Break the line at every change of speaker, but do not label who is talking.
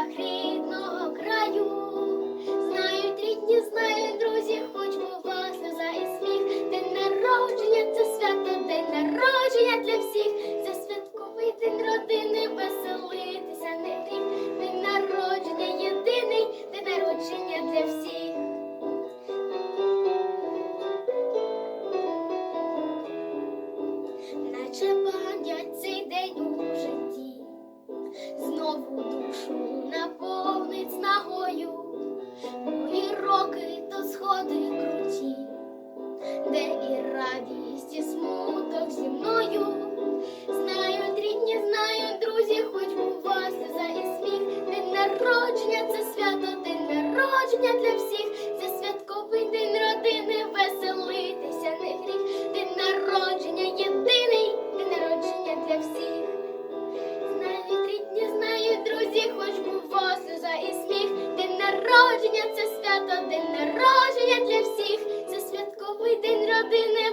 happy. сходи круті, де і радість, і смуток зі мною. Знають рідні, знають друзі, хоч бува сльоза і сміх. День народження, це свято, день народження для всіх, це святковий день родини, веселитися не гріх, день народження єдиний, день народження для всіх. Знають рідні, знають друзі, хоч бува сльоза і сміх. День народження це свято, день народження всіх. Це святковий день родини,